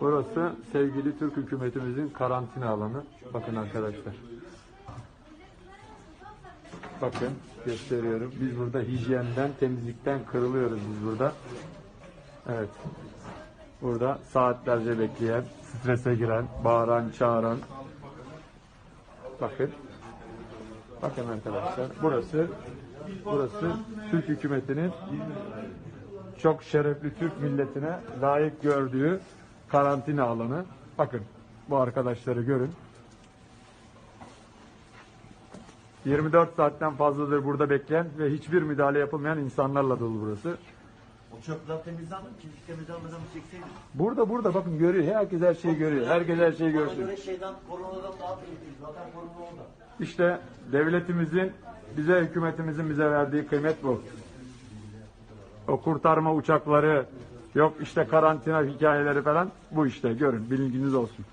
Burası sevgili Türk hükümetimizin karantina alanı. Bakın arkadaşlar. Bakın gösteriyorum. Biz burada hijyenden, temizlikten kırılıyoruz biz burada. Evet. Burada saatlerce bekleyen, strese giren, bağıran, çağıran. Bakın. Bakın arkadaşlar. Burası burası Türk hükümetinin çok şerefli Türk milletine layık gördüğü karantina alanı. Bakın bu arkadaşları görün. 24 saatten fazladır burada bekleyen ve hiçbir müdahale yapılmayan insanlarla dolu burası. O çöpler temizlendi mi? Kimse temizlenmeden mi çekseydik? Burada burada bakın görüyor. Herkes her şeyi görüyor. Herkes her şeyi Ona görsün. göre şeyden, koronadan daha tehlikeli. Zaten korona orada. İşte devletimizin bize hükümetimizin bize verdiği kıymet bu. O kurtarma uçakları yok işte karantina hikayeleri falan bu işte görün bilginiz olsun.